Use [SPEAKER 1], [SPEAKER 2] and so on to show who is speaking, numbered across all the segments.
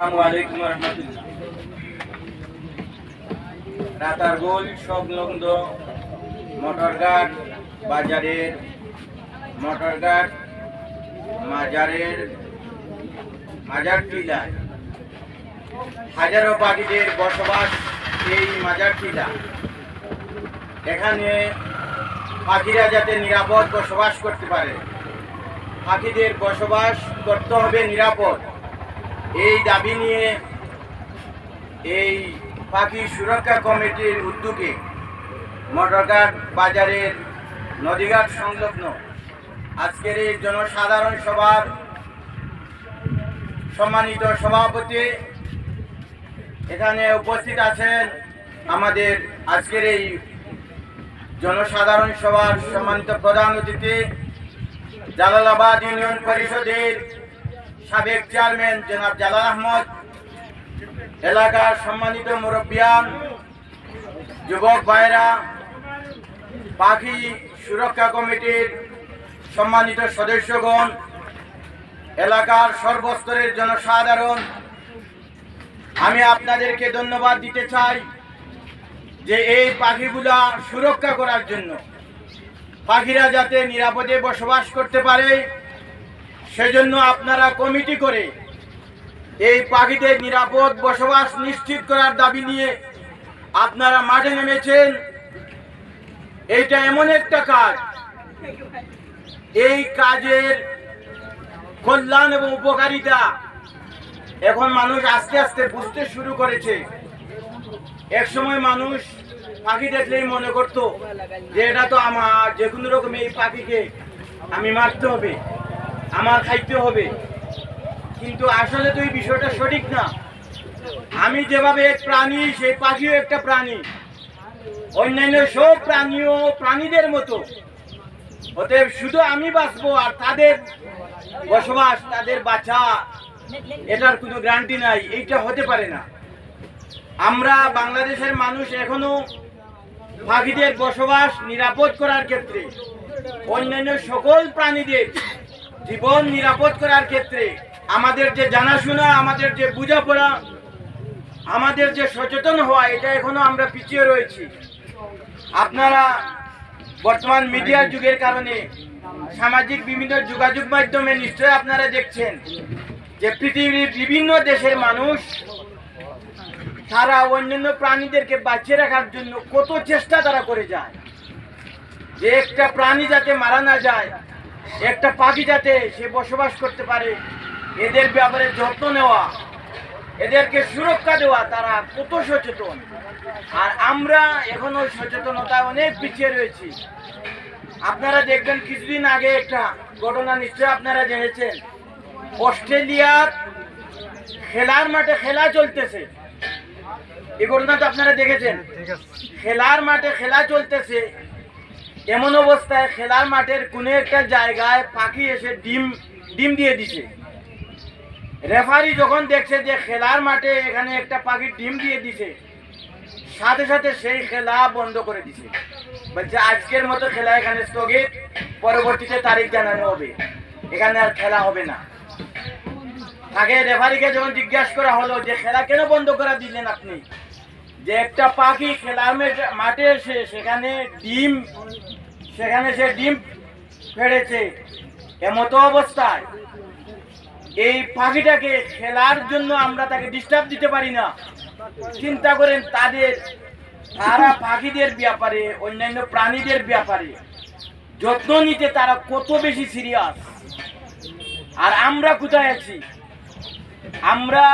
[SPEAKER 1] আলাইকুম রহমতুল্লাহ। রাতারগোল সংলগ্ন মোটরঘাট বাজারের মোটরঘাট মাজারের, মাজার টিলায় হাজারো পাখিদের বসবাস এই মাজার টিলা। এখানে পাখিরা যাতে নিরাপদ বসবাস করতে পারে, পাখিদের বসবাস করতে হবে নিরাপদ। এই দাবি নিয়ে এই পাখি সুরক্ষা কমিটির উদ্যোগে মোটরঘাট বাজারের নদীঘাট সংলগ্ন আজকের এই জনসাধারণ সভার সম্মানিত সভাপতি এখানে উপস্থিত আছেন আমাদের আজকের এই জনসাধারণ সভার সম্মানিত প্রধান অতিথি জালালাবাদ ইউনিয়ন পরিষদের সাবেক চেয়ারম্যান জনাব জালাল আহমদ, এলাকার সম্মানিত মুরব্বিয়ান, যুবক ভাইরা, পাখি সুরক্ষা কমিটির সম্মানিত সদস্যগণ, এলাকার সর্বস্তরের জনসাধারণ, আমি আপনাদেরকে ধন্যবাদ দিতে চাই যে এই পাখিগুলা সুরক্ষা করার জন্য, পাখিরা যাতে নিরাপদে বসবাস করতে পারে সেজন্য আপনারা কমিটি করে এই পাখিদের নিরাপদ বসবাস নিশ্চিত করার দাবি নিয়ে আপনারা মাঠে নেমেছেন। এইটা এমন একটা কাজ। এই কাজের কল্যাণ এবং উপকারিতা এখন মানুষ আস্তে আস্তে বুঝতে শুরু করেছে। এক সময় মানুষ পাখি দেখলেই মনে করত যে, এটা তো আমার যে কোনো রকম এই পাখিকে আমি মারতে হবে। আমার খাইতে হবে। কিন্তু আসলে তো এই বিষয়টা সঠিক না। আমি যেভাবে এক প্রাণী, সেই পাখিও একটা প্রাণী। অন্যান্য সব প্রাণীও প্রাণীদের মতো। অতএব শুধু আমি বাঁচবো আর তাদের বসবাস, তাদের বাচ্চা এটার কোনো গ্যারান্টি নাই, এইটা হতে পারে না। আমরা বাংলাদেশের মানুষ এখনও পাখিদের বসবাস নিরাপদ করার ক্ষেত্রে অন্যান্য সকল প্রাণীদের জীবন নিরাপদ করার ক্ষেত্রে আমাদের যে জানাশোনা, আমাদের যে বোঝাপড়া, আমাদের যে সচেতন হওয়া, এটা এখনও আমরা পিছিয়ে রয়েছি। আপনারা বর্তমান মিডিয়ার যুগের কারণে সামাজিক বিভিন্ন যোগাযোগ মাধ্যমে নিশ্চয়ই আপনারা দেখছেন যে পৃথিবীর বিভিন্ন দেশের মানুষ তারা অন্যান্য প্রাণীদেরকে বাঁচিয়ে রাখার জন্য কত চেষ্টা তারা করে যায়। যে একটা প্রাণী যাতে মারা না যায় একটা পাখি যাতে সে বসবাস করতে পারে এদের ব্যাপারে যত্ন নেওয়া এদেরকে সুরক্ষা দেওয়া তারা কত সচেতন। আর আমরা এখনও সচেতনতায় অনেক পিছিয়ে রয়েছি। আপনারা দেখবেন কিছুদিন আগে একটা ঘটনা নিশ্চয় আপনারা জেনেছেন। অস্ট্রেলিয়ার খেলার মাঠে খেলা চলতেছে। এই ঘটনাটা আপনারা দেখেছেন? খেলার মাঠে খেলা চলতেছে। এমন অবস্থায় খেলার মাঠের কোনো একটা জায়গায় পাখি এসে ডিম ডিম দিয়ে দিছে। রেফারি যখন দেখছে যে খেলার মাঠে এখানে একটা পাখি ডিম দিয়ে দিছে, সাথে সাথে সেই খেলা বন্ধ করে দিছে। বলছে, আজকের মতো খেলা এখানে স্থগিত, পরবর্তীতে তারিখ জানানো হবে। এখানে আর খেলা হবে না। তাকে রেফারিকে যখন জিজ্ঞাসা করা হলো যে, খেলা কেন বন্ধ করে দিলেন আপনি? যে একটা পাখি খেলার মাঠে এসে সেখানে ডিম, সেখানে সে ডিম ফেড়েছে। এমতো অবস্থায় এই পাখিটাকে খেলার জন্য আমরা তাকে ডিস্টার্ব দিতে পারি না। চিন্তা করেন তাদের, তারা পাখিদের ব্যাপারে, অন্যান্য প্রাণীদের ব্যাপারে যত্ন নিতে তারা কত বেশি সিরিয়াস আর আমরা কোথায় আছি? আমরা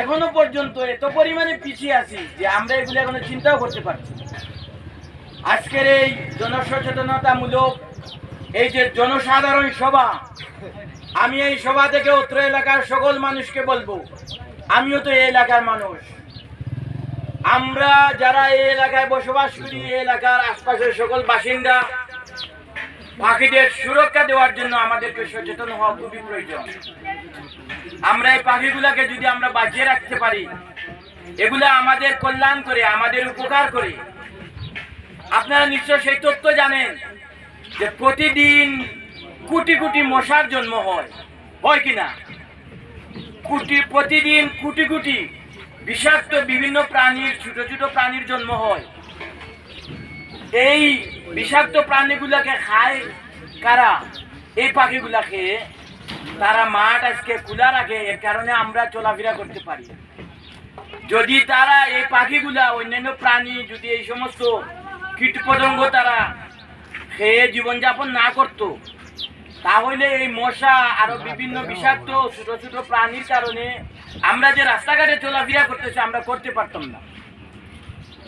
[SPEAKER 1] এখনও পর্যন্ত এত পরিমাণে পিছিয়ে আছি যে আমরা এগুলো এখনও চিন্তাও করতে পারছি আজকের এই জনসচেতনতামূলক এই যে জনসাধারণ সভা, আমি এই সভা থেকে অত্র এলাকার সকল মানুষকে বলব, আমিও তো এই এলাকার মানুষ। আমরা যারা এই এলাকায় বসবাস করি, এই এলাকার আশপাশের সকল বাসিন্দা পাখিদের সুরক্ষা দেওয়ার জন্য আমাদেরকে সচেতন হওয়া খুবই প্রয়োজন। আমরা এই পাখিগুলাকে যদি আমরা বাঁচিয়ে রাখতে পারি, এগুলা আমাদের কল্যাণ করে, আমাদের উপকার করে। আপনারা নিশ্চয় সেই তথ্য জানেন যে প্রতিদিন কোটি কোটি মশার জন্ম হয়। হয় কিনা কোটি, প্রতিদিন কোটি কোটি বিষাক্ত বিভিন্ন প্রাণীর, ছোট ছোট প্রাণীর জন্ম হয়। এই বিষাক্ত প্রাণীগুলাকে খায় কারা? এই পাখিগুলাকে তারা মাঠ আজকে খোলা রাখে, এর কারণে আমরা চলাফেরা করতে পারি। যদি তারা এই পাখিগুলা, অন্যান্য প্রাণী যদি এই সমস্ত কীট পতঙ্গ তারা খেয়ে জীবনযাপন না করত, তাহলে এই মশা আরও বিভিন্ন বিষাক্ত ছোট ছোট প্রাণীর কারণে আমরা যে রাস্তাঘাটে চলাফেরা করতেছি, আমরা করতে পারতাম না।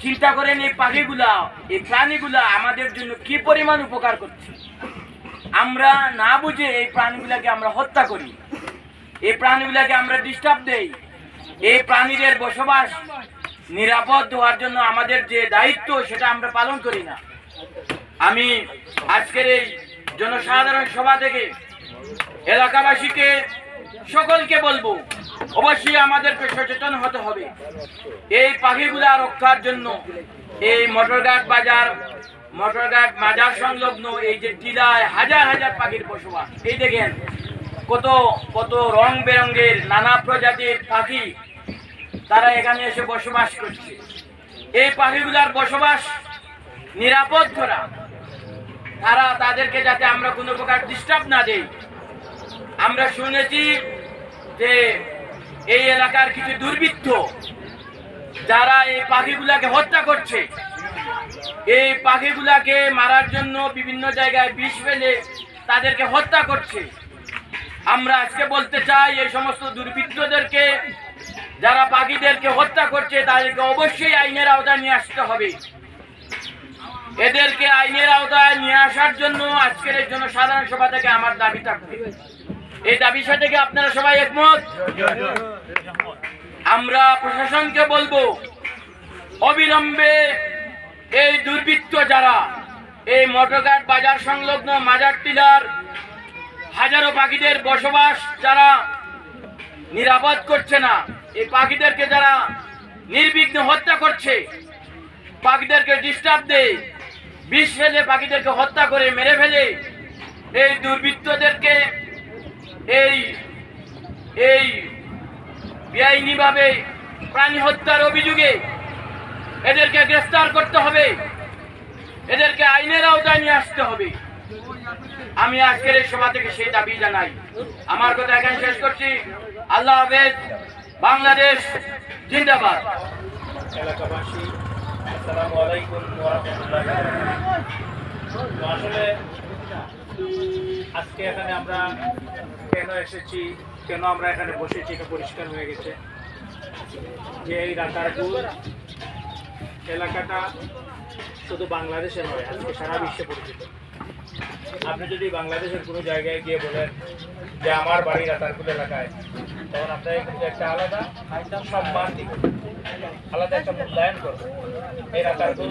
[SPEAKER 1] চিন্তা করেন এই পাখিগুলা, এই প্রাণীগুলা আমাদের জন্য কি পরিমাণ উপকার করছে? আমরা না বুঝে এই প্রাণীগুলাকে আমরা হত্যা করি। এই প্রাণীগুলাকে আমরা ডিস্টার্ব দেই। এই প্রাণীদের বসবাস নিরাপদ হওয়ার জন্য আমাদের যে দায়িত্ব, সেটা আমরা পালন করি না। আমি আজকের এই জনসাধারণ সভা থেকে এলাকাবাসীকে সকলকে বলব, অবশ্যই আমাদেরকে সচেতন হতে হবে। এই পাখিগুলা রক্ষার জন্য এই মোটরঘাট বাজার মোটরঘাট মাজার সংলগ্ন এই যে টিলায় হাজার হাজার পাখির বসবাস। এই দেখেন, কত কত রং বেরঙের নানা প্রজাতির পাখি তারা এখানে এসে বসবাস করছে। এই পাখিগুলার বসবাস নিরাপদ করা। তারা তাদেরকে যাতে আমরা কোনো প্রকার ডিস্টার্ব না দেই। আমরা শুনেছি যে এই এলাকার কিছু দুর্বৃত্ত যারা এই পাখিগুলাকে হত্যা করছে এই পাখিগুলাকে মারার জন্য বিভিন্ন জায়গায় বিষ ফেলে তাদেরকে হত্যা করছে। আমরা আজকে বলতে চাই, এই সমস্ত দুর্বৃত্তদেরকে, যারা পাখিদেরকে হত্যা করছে, তাদেরকে অবশ্যই আইনের আওতায় নিয়ে আসতে হবে। এদেরকে আইনের আওতায় নিয়ে আসার জন্য আজকের এই জন্য সাধারণ সভা থেকে আমার দাবি থাকবে। এই দাবির সাথে কি আপনারা সবাই একমত? আমরা প্রশাসনকে বলব, অবিলম্বে এই দুর্বৃত্ত যারা, এই মোটরঘাট বাজার সংলগ্ন মাজার টিলার, হাজারো পাখিদের বসবাস যারা নিরাপদ করছে না, এই পাখিদেরকে যারা নির্বিঘ্ন হত্যা করছে, পাখিদেরকে ডিস্টার্ব দেয়, বিষ ফেলে পাখিদেরকে হত্যা করে মেরে ফেলে, এই দুর্বৃত্তদেরকে এই এই বেআইনিভাবে প্রাণী হত্যার অভিযোগে এদেরকে গ্রেফতার করতে হবে। এদেরকে আইনের আওতায় নিয়ে আসতে হবে। আমি আজকের এই সভা থেকে সেই দাবি জানাই। আমার কথা এখানে শেষ করছি। আল্লাহ হাফেজ, বাংলাদেশ জিন্দাবাদ।
[SPEAKER 2] এলাকাবাসী, আসসালামু আলাইকুম আসলে আজকে এখানে আমরা কেন এসেছি, কেন আমরা এখানে বসেছি এটা পরিষ্কার হয়ে গেছে। যে এই রাতারপুর এলাকাটা শুধু বাংলাদেশে নয়, আজকে সারা বিশ্বে পরিচিত। আপনি যদি বাংলাদেশের কোনো জায়গায় গিয়ে বলেন যে আমার বাড়ি রাতারপুর এলাকায়, তখন আপনাকে কিন্তু একটা আলাদা সম্মান দিবে। আলাদা একটা মূল্যায়ন করবে। এই রাতারপুর